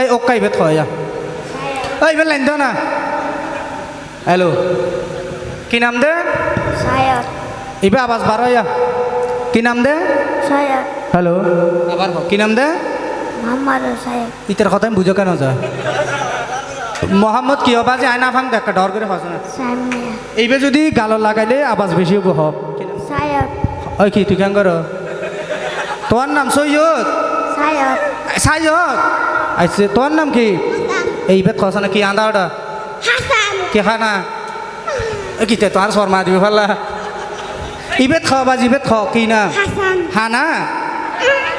এই ওক কাইবে থয়া এই bell line না হ্যালো কি নাম দে ইবে আওয়াজ বার হইয়া কি নাম দে হ্যালো আবার কি নাম দে ইতার কথা আমি বুঝো কেন যা মোহাম্মদ কি হবা যে আয়না ফাং দেখা ডর করে ফাঁসো না এইবে যদি গালো লাগাইলে আওয়াজ বেশি হব হব ওই কি তুই কেন কর তোমার নাম সৈয়দ sayat, সাইয়দ আইসে তোমার নাম কি? এই বেত খসা না কি আন্দা ওটা? কি খানা এ কি তে তোমার শর্মা দিবি ফাল্লা ইবেত খাওয়া বাজ ইবেত খাও কি না Hasan, হানা?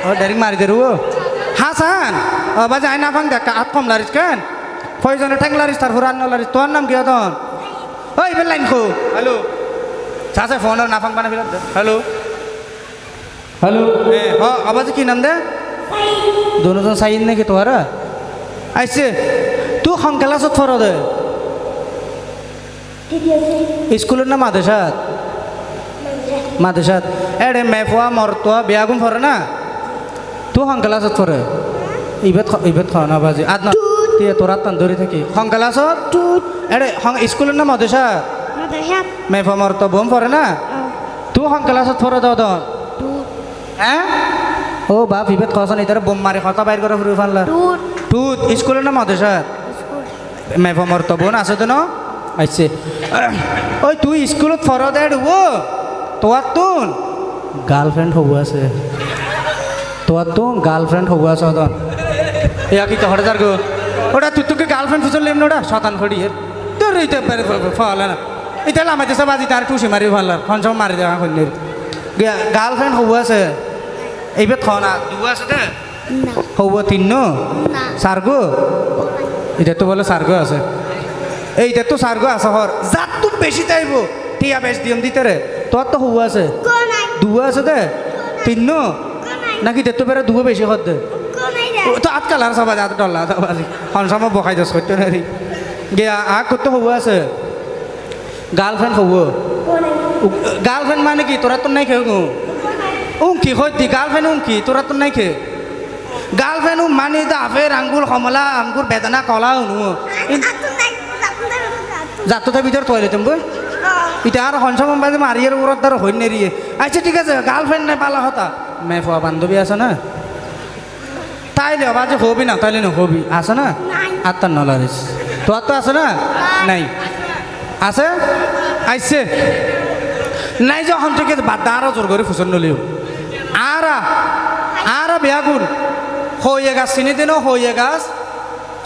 ও ডাইরেক্ট মারি দেরু হাসান ও বাজ আইনা ফাং দেখা আত কম লারিস কেন? ফয়জনে ঠ্যাং লারিস তারপর আন্ন লারিস তোর নাম কি হতন ওই বেল লাইন খো। হ্যালো। চাষে ফোন না ফাং বানা ফিরত হ্যালো। হ্যালো। এ হ আবাজ কি নাম দে? দুজন সাইন নাকি তোহারা আইছে তুই সংকেলাছত ফর দে স্কুলের না মাদেশাত মাদেশাত এড়ে মেফুয়া মরতুয়া বিয়াগুম ফরে না তুই সংকেলাছত ফরে ইবেত ইবেত খাওয়া না বাজি আদ না তুই তোরা তন্দুরি থাকি সংকেলাছত Tut, এড়ে স্কুলের না মাদেশাত মেফুয়া মরতুয়া বোম ফরে না তুই সংকেলাছত ফরে দাও দন হ্যাঁ ও বাপ বিভেদ খাওয়াছন ইতারে বোম মারি কথা বাইর করে ফুরি ফানলা তুত স্কুলের না School, মেফমর তো বোন আছে তো ন? আইছে ওই তুই স্কুলত ফর দেড় ও তোয়ার তুন? গার্লফ্রেন্ড হবু আছে। তোয়ার তুন গার্লফ্রেন্ড হবু আছে অদন। ইয়া কি তো হঠাৎ আর গো? ওটা তুই তোকে গার্লফ্রেন্ড ফুচল লেম ওটা শতান ফড়ি এর তোর রইতে পারে ফলে না। এটা লামাইতে সব আজি তার টুসি মারি ভালো ফোন সব মারি দেওয়া গার্লফ্রেন্ড হবু আছে। এইবার থ না দু আছে Na, হবু তিন ন সার্গো এটা তো বলে সার্গো আছে এইটা তো সার্গো আছে হর যার তো বেশি চাইব টিয়া বেশ দিয়ম দিতে রে তোর তো হুয়া আছে দুয়া আছে দে তিন ন নাকি তো বেড়ে দুয়া বেশি হর দে তো আজকাল আর সবাই আত ডল্লা সবাই হনসাম বকাই যাস করতে নারি গিয়া আগ করতে হুয়া আছে গার্লফ্রেন্ড হব গার্লফ্রেন্ড মানে কি তোরা তো নাই খেয়ে গো উমকি হইতি গার্লফ্রেন্ড উমকি তোরা তো নাই খেয়ে গার্লফ্রেন্ড মানে দা আফের আঙ্গুর কমলা আঙ্গুর বেদনা কলা উনু. যাত্রতার ভিতর তৈলে তুমি এটা আর হনসম বাজে মারিয়ের ওপর ধর হইন নেরিয়ে আচ্ছা ঠিক আছে গার্লফ্রেন্ড নাই পালা হতা? মে ফুয়া বান্ধবী আছে না? তাইলে বাজে হবি না তাইলে না হবি আছে না? আর তার নলারিস তোর তো আছে না? নাই। আছে? আইছে। নাই যখন বাদ আরও জোর করে ফুসন নলিও। আরা আরা বেয়াগুন হইয়ে গাছ চিনি দিন হইয়ে গাছ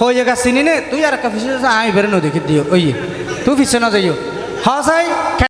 হইয়ে গাছ চিনি নে? তুই আর একটা ফিসে আই বেরে নদী দিও ওই তুই ফিসে না যাইও হসাই